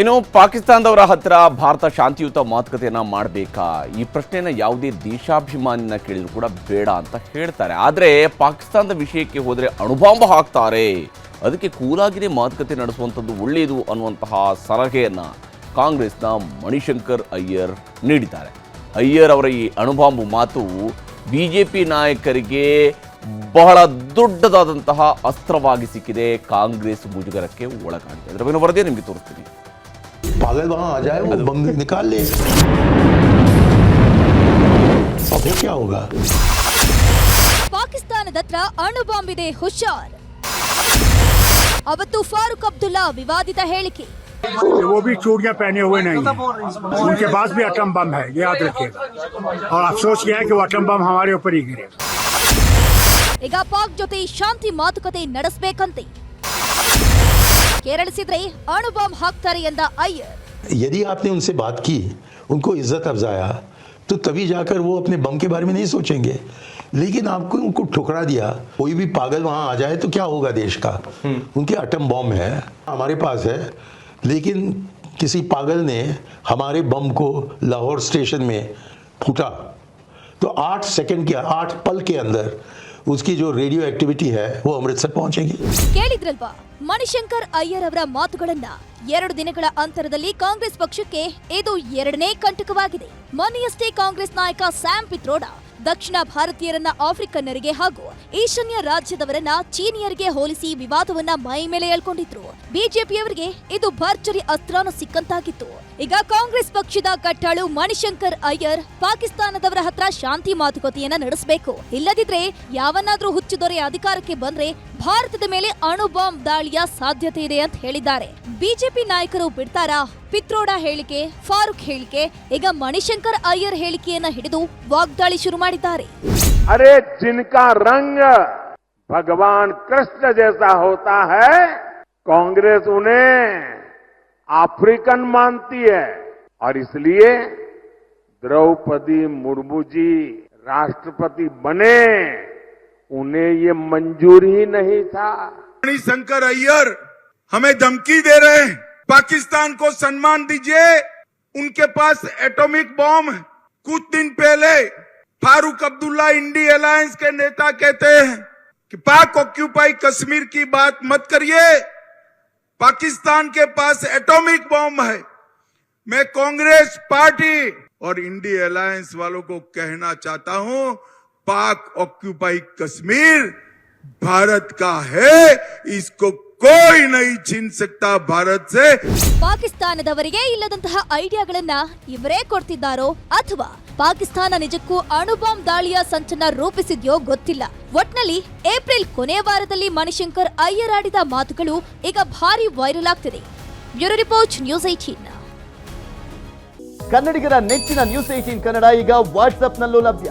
ಇನ್ನು ಪಾಕಿಸ್ತಾನದವರ ಹತ್ರ ಭಾರತ ಶಾಂತಿಯುತ ಮಾತುಕತೆಯನ್ನ ಮಾಡಬೇಕಾ ಈ ಪ್ರಶ್ನೆನ ಯಾವುದೇ ದೇಶಾಭಿಮಾನಿನ ಕೇಳಿದ್ರು ಕೂಡ ಬೇಡ ಅಂತ ಹೇಳ್ತಾರೆ ಆದರೆ ಪಾಕಿಸ್ತಾನದ ವಿಷಯಕ್ಕೆ ಹೋದರೆ ಅಣುಬಾಂಬ ಹಾಕ್ತಾರೆ ಅದಕ್ಕೆ ಕೂಲಾಗಿನೇ ಮಾತುಕತೆ ನಡೆಸುವಂಥದ್ದು ಒಳ್ಳೆಯದು ಅನ್ನುವಂತಹ ಸಲಹೆಯನ್ನು ಕಾಂಗ್ರೆಸ್ನ ಮಣಿಶಂಕರ್ ಅಯ್ಯರ್ ನೀಡಿದ್ದಾರೆ ಅಯ್ಯರ್ ಅವರ ಈ ಅಣುಬಾಂಬು ಮಾತು ಬಿ ಜೆ ಪಿ ನಾಯಕರಿಗೆ ಬಹಳ ದೊಡ್ಡದಾದಂತಹ ಅಸ್ತ್ರವಾಗಿ ಸಿಕ್ಕಿದೆ ಕಾಂಗ್ರೆಸ್ ಮುಜುಗರಕ್ಕೆ ಒಳಗಾಗಿದೆ ಅದರ ಬಗ್ಗೆ ವರದಿ ನಿಮಗೆ ತೋರಿಸ್ತೀನಿ पागल वहां आ जाए वो बम निकाल ले अब क्या होगा ಪಾಕಿಸ್ತಾನದತ್ರ अणु ಬಾಂಬ್ हुशार ಹುಷಾರ್ ಅವತ್ತು ಫಾರೂಕ್ ಅಬ್ದುಲ್ಲಾ ವಿವಾದಿತ ಹೇಳಿಕೆ वो भी चूड़ियाँ पहने हुए नहीं है उनके पास भी अटम बम है ये याद रखिएगा और अफसोस यह है कि वो अटम बम हमारे ऊपर ही गिरे पाक जो शांति मातुकते ಮಾತುಕತೆ बेकंती ಕೆರಳಿಸಿದ್ರೆ यदि आपने उनसे बात की उनको इज्जत अफजाया तो तभी जाकर वो अपने बम के बारे में नहीं सोचेंगे लेकिन आपको उनको ठुकरा दिया कोई भी पागल वहाँ आ जाए तो क्या होगा देश का हम्म। उनके अटम बॉम्ब है हमारे पास है लेकिन किसी पागल ने हमारे बम को लाहौर स्टेशन में फूटा तो आठ सेकंड के आठ पल के अंदर ಉಸ್ಕಿ जो ರೇಡಿಯೋ ಆಕ್ಟಿವಿಟಿ है वो अमृतसर पहुंचेगी ಕೇಳಿದ್ರಲ್ವಾ ಮಣಿಶಂಕರ್ ಅಯ್ಯರ್ ಅವರ ಮಾತುಗಳನ್ನ ಎರಡು ದಿನಗಳ ಅಂತರದಲ್ಲಿ ಕಾಂಗ್ರೆಸ್ ಪಕ್ಷಕ್ಕೆ ಇದು ಎರಡನೇ ಕಂಟಕವಾಗಿದೆ ಮೊನ್ನೆಯಷ್ಟೇ ಕಾಂಗ್ರೆಸ್ ನಾಯಕ ಸ್ಯಾಮ್ ಪಿತ್ರೋಡಾ ದಕ್ಷಿಣ ಭಾರತೀಯರನ್ನ ಆಫ್ರಿಕನ್ನರಿಗೆ ಹಾಗೂ ಈಶಾನ್ಯ ರಾಜ್ಯದವರನ್ನ ಚೀನಿಯರಿಗೆ ಹೋಲಿಸಿ ವಿವಾದವನ್ನ ಮೈ ಮೇಲೆ ಎಳ್ಕೊಂಡಿದ್ರು ಬಿಜೆಪಿಯವರಿಗೆ ಇದು ಭರ್ಜರಿ ಅಸ್ತ್ರಾನ ಸಿಕ್ಕಂತಾಗಿತ್ತು ಈಗ ಕಾಂಗ್ರೆಸ್ ಪಕ್ಷದ ಕಟ್ಟಾಳು ಮಣಿಶಂಕರ್ ಅಯ್ಯರ್ ಪಾಕಿಸ್ತಾನದವರ ಹತ್ರ ಶಾಂತಿ ಮಾತುಕತೆಯನ್ನ ನಡೆಸಬೇಕು ಇಲ್ಲದಿದ್ರೆ ಯಾವನ್ನಾದ್ರೂ ದೊರೆ ಅಧಿಕಾರಕ್ಕೆ ಬಂದ್ರೆ भारतದ ಮೇಲೆ ಅಣು ಬಾಂಬ್ ದಾಳಿಯ ಸಾಧ್ಯತೆ ಇದೆ ಅಂತ ಹೇಳಿದ್ದಾರೆ ಬಿಜೆಪಿ ನಾಯಕರ ಬಿರ್ತಾರ ಫಿತ್ರೋಡಾ ಹೆಳಿಕೆ ಫ ารุก ಹೆಳಿಕೆ ಈಗ ಮಣೀಶಂಕರ್ ಅಯ್ಯರ್ ಹೆಳಿಕೆಯನ್ನ ಹಿಡಿದು ಬಾಗ್ದಾಳಿ ಶುರುಮಾಡಿದ್ದಾರೆ ಅರೇ ಜಿನಕ ರಂಗ್ ભગવાન ಕೃಷ್ಣ جیسا ہوتا ہے ಕಾಂಗ್ರೆಸ್ ಉನೆ ಆಫ್ರಿಕನ್ मानती है और इसलिए द्रौपदी मुर्मू जी ರಾಷ್ಟ್ರಪತಿ बने उन्हें ये मंजूर ही नहीं था शंकर अय्यर हमें धमकी दे रहे हैं पाकिस्तान को सम्मान दीजिए उनके पास एटॉमिक बॉम्ब कुछ दिन पहले फारूक अब्दुल्ला इंडी अलायंस के नेता कहते हैं कि पाक ऑक्यूपाई कश्मीर की बात मत करिए पाकिस्तान के पास एटॉमिक बॉम्ब है मैं कांग्रेस पार्टी और इंडी अलायंस वालों को कहना चाहता हूं पाक ऑक्यूपाई कश्मीर भारत का है इसको ಕೋಯ್ ನೈ ಸಕ್ತಾ ಭಾರತ್ ಸೆ ಪಾಕಿಸ್ತಾನದವರಿಗೆ ಇಲ್ಲದಂತಹ ಐಡಿಯಾಗಳನ್ನ ಇವರೇ ಕೊಡ್ತಿದ್ದಾರೋ ಅಥವಾ ಪಾಕಿಸ್ತಾನ ನಿಜಕ್ಕೂ ಅಣುಬಾಂಬ್ ದಾಳಿಯ ಸಂಚನ ರೂಪಿಸಿದ್ಯೋ ಗೊತ್ತಿಲ್ಲ ಒಟ್ನಲ್ಲಿ ಏಪ್ರಿಲ್ ಕೊನೆ ವಾರದಲ್ಲಿ ಮಣಿಶಂಕರ್ ಅಯ್ಯರಾಡಿದ ಮಾತುಗಳು ಈಗ ಭಾರಿ ವೈರಲ್ ಆಗ್ತಿದೆ ಬ್ಯೂರೋ ರಿಪೋರ್ಟ್ ನ್ಯೂಸ್ ಐಟೀನ್ ಕನ್ನಡಿಗರ ನೆಚ್ಚಿನ ನ್ಯೂಸ್ ಏಟೀನ್ ಕನ್ನಡ ಈಗ ವಾಟ್ಸ್ಆಪ್ನಲ್ಲೂ ಲಭ್ಯ